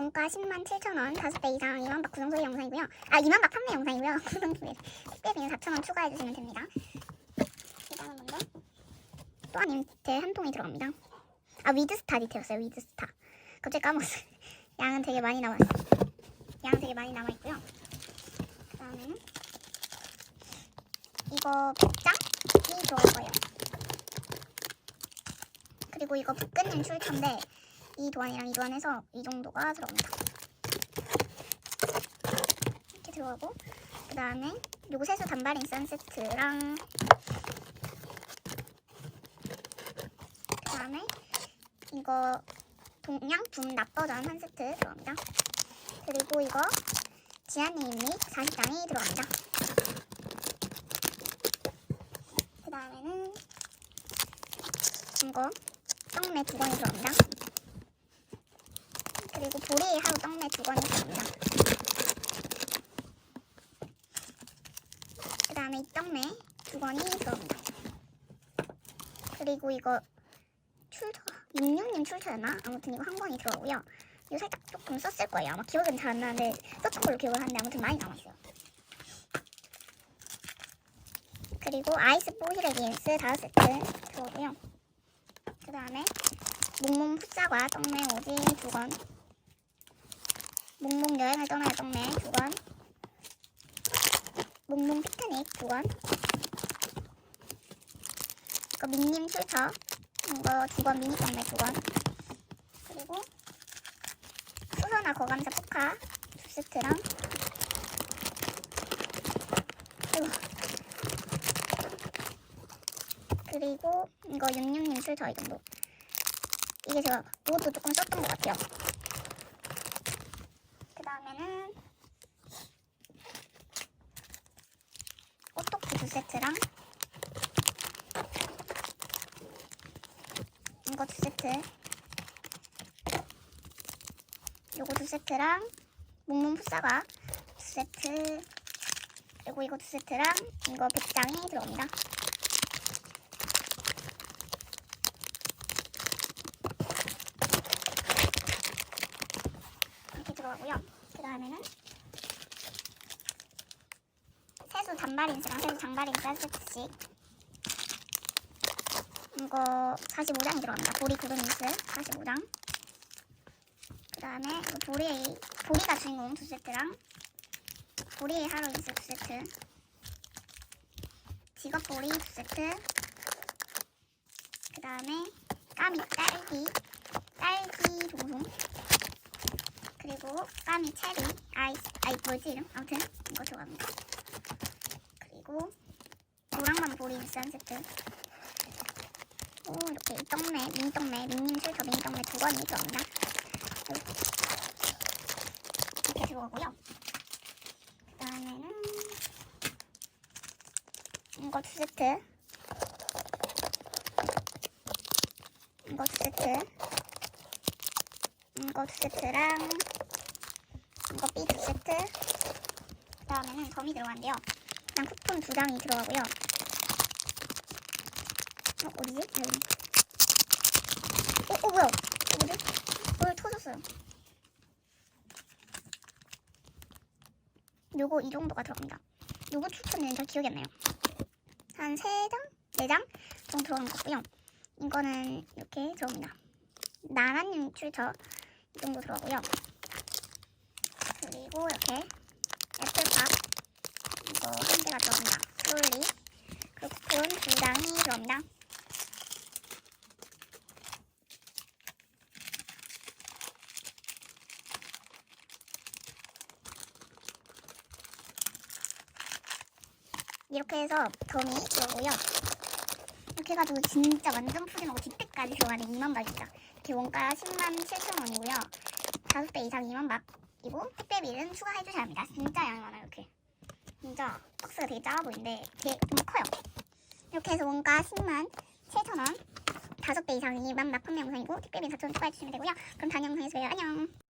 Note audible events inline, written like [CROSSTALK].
원가 10만 7천 원, 5배 이상 2만 박 구성 소개 영상이고요. 아 2만 박 판매 영상이고요. 구성 소개 택배비는 4천 원 추가해 주시면 됩니다. 일단은 먼저 또한 디테일 한 통이 들어갑니다. 아 위드스타 디테일였어요. 위드스타. 갑자기 까먹었어요. [LAUGHS] 양은 되게 많이 남았어요. 양은 되게 많이 남아 있고요. 그 다음에는 이거 복장이 들어갈 거예요. 그리고 이거 북근님 출처인데 이 도안이랑 이 도안에서 이 정도가 들어갑니다. 이렇게 들어가고 그 다음에 요거 세수 단발 인선 세트랑 그 다음에 이거 동양 붐 납 버전 한 세트 들어갑니다. 그리고 이거 지안님 및 40장이 들어갑니다. 그 다음에는 이거 떡메 두 건이 들어갑니다. 그리고 보리 하루 떡메 두 건이 들어갑니다. 그 다음에 이 떡메 두 건이 들어갑니다. 그리고 이거 출처가 육육님 출처였나? 아무튼 이거 한 건이 들어가고요. 이거 살짝 조금 썼을 거예요. 아마 기억은 잘 안 나는데 썼던 걸로 기억을 하는데 아무튼 많이 남았어요. 그리고 아이스 뽀시레기스 다섯 세트 들어오고요. 그 다음에 몽몽 풋사과 떡메 오지 두 건. 몽몽 여행을 떡메 두 건. 몽몽 피크닉 두 건. 이거 민님 출처 이거 두건 미니 떡메 두 건. 그리고 수선화 거감사 포카 두 세트랑 그리고 이거 66님 출처 이 정도. 이게 제가 이것도 조금 썼던 것 같아요. 그 다음에는 오토쿠 두 세트랑 이거 두 세트 요거 두 세트랑 몽몽 풋사과 두 세트 그리고 이거 두 세트랑 이거 백장이 들어옵니다. 이렇게 들어가고요. 그 다음에는 세수 단발인스랑 세수 장발인스 한 세트씩 이거 45장이 들어갑니다. 보리 구름인스 45장. 그 다음에 보리, 보리가 주인공 두 세트랑 보리 하루 인스 두 세트. 직업 보리 두 세트. 그 다음에 까미 딸기 딸기 동송 그리고 까미 체리 아이스 아이 뭐지 이름? 아무튼 이거 들어갑니다 그리고 노랑만 보리 한 세트. 오 이렇게 미님 술터 미니 떡메 두 건이 들어갑니다. 이렇게 들어가고요. 그 다음에는 이거 두 세트. 이거 두 세트. 이거 두 세트랑 이거 B 두 세트. 그 다음에는 점이 들어간대요 그냥 쿠폰 두 장이 들어가고요. 어 어디지? 여기 어, 어 뭐야? 어, 뭐지? 뭘 터졌어요. 요거 이 정도가 들어갑니다. 요거 추천은 잘 기억이 안 나요. 한 3장? 4장 정도 들어간 것 같고요. 이거는 이렇게 들어옵니다. 나라님 출처 이 정도 들어가고요. 그리고 이렇게 애플팝 이거 한 개가 들어갑니다. 솔리 그리고 쿠폰 두 장이 들어갑니다. 이렇게 해서 점이 들어오고요. 이렇게 해가지고 진짜 완전 푸짐하고 뒷배까지 들어가는 2만 박입니다. 이렇게 원가 10만 7천 원이고요. 5배 이상 2만 박이고 택배비는 추가해 주셔야 합니다. 진짜 양이 많아요. 이렇게. 진짜 박스가 되게 작아 보이는데 되게 좀 커요. 이렇게 해서 원가 10만 7천 원 5배 이상 2만 박 판매 영상이고 택배비는 4천 원 추가해 주시면 되고요. 그럼 다음 영상에서 봬요. 안녕.